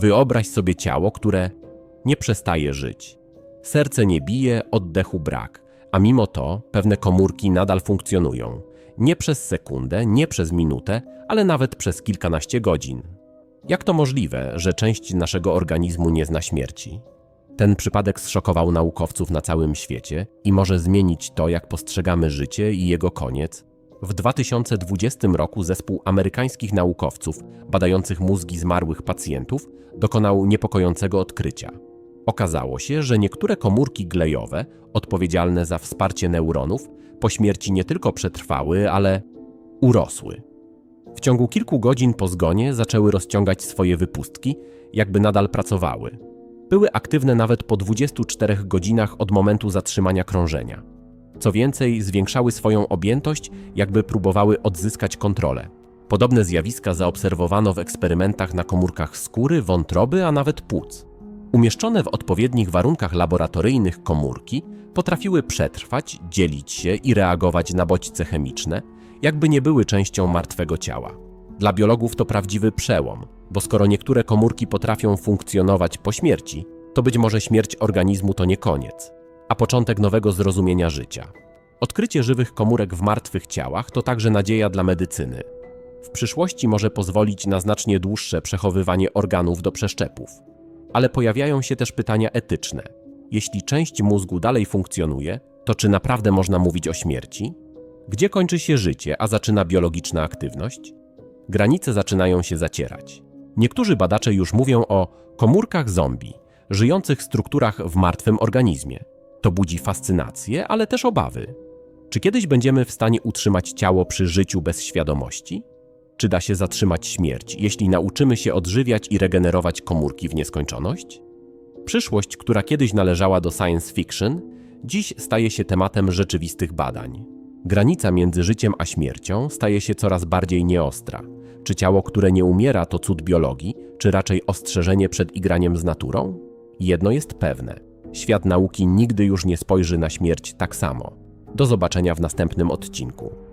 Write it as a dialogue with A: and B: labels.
A: Wyobraź sobie ciało, które nie przestaje żyć. Serce nie bije, oddechu brak, a mimo to pewne komórki nadal funkcjonują. Nie przez sekundę, nie przez minutę, ale nawet przez kilkanaście godzin. Jak to możliwe, że część naszego organizmu nie zna śmierci? Ten przypadek zszokował naukowców na całym świecie i może zmienić to, jak postrzegamy życie i jego koniec. W 2020 roku zespół amerykańskich naukowców badających mózgi zmarłych pacjentów dokonał niepokojącego odkrycia. Okazało się, że niektóre komórki glejowe, odpowiedzialne za wsparcie neuronów, po śmierci nie tylko przetrwały, ale urosły. W ciągu kilku godzin po zgonie zaczęły rozciągać swoje wypustki, jakby nadal pracowały. Były aktywne nawet po 24 godzinach od momentu zatrzymania krążenia. Co więcej, zwiększały swoją objętość, jakby próbowały odzyskać kontrolę. Podobne zjawiska zaobserwowano w eksperymentach na komórkach skóry, wątroby, a nawet płuc. Umieszczone w odpowiednich warunkach laboratoryjnych komórki potrafiły przetrwać, dzielić się i reagować na bodźce chemiczne, jakby nie były częścią martwego ciała. Dla biologów to prawdziwy przełom, bo skoro niektóre komórki potrafią funkcjonować po śmierci, to być może śmierć organizmu to nie koniec, a początek nowego zrozumienia życia. Odkrycie żywych komórek w martwych ciałach to także nadzieja dla medycyny. W przyszłości może pozwolić na znacznie dłuższe przechowywanie organów do przeszczepów. Ale pojawiają się też pytania etyczne. Jeśli część mózgu dalej funkcjonuje, to czy naprawdę można mówić o śmierci? Gdzie kończy się życie, a zaczyna biologiczna aktywność? Granice zaczynają się zacierać. Niektórzy badacze już mówią o komórkach zombie, żyjących strukturach w martwym organizmie. To budzi fascynację, ale też obawy. Czy kiedyś będziemy w stanie utrzymać ciało przy życiu bez świadomości? Czy da się zatrzymać śmierć, jeśli nauczymy się odżywiać i regenerować komórki w nieskończoność? Przyszłość, która kiedyś należała do science fiction, dziś staje się tematem rzeczywistych badań. Granica między życiem a śmiercią staje się coraz bardziej nieostra. Czy ciało, które nie umiera, to cud biologii, czy raczej ostrzeżenie przed igraniem z naturą? Jedno jest pewne: świat nauki nigdy już nie spojrzy na śmierć tak samo. Do zobaczenia w następnym odcinku.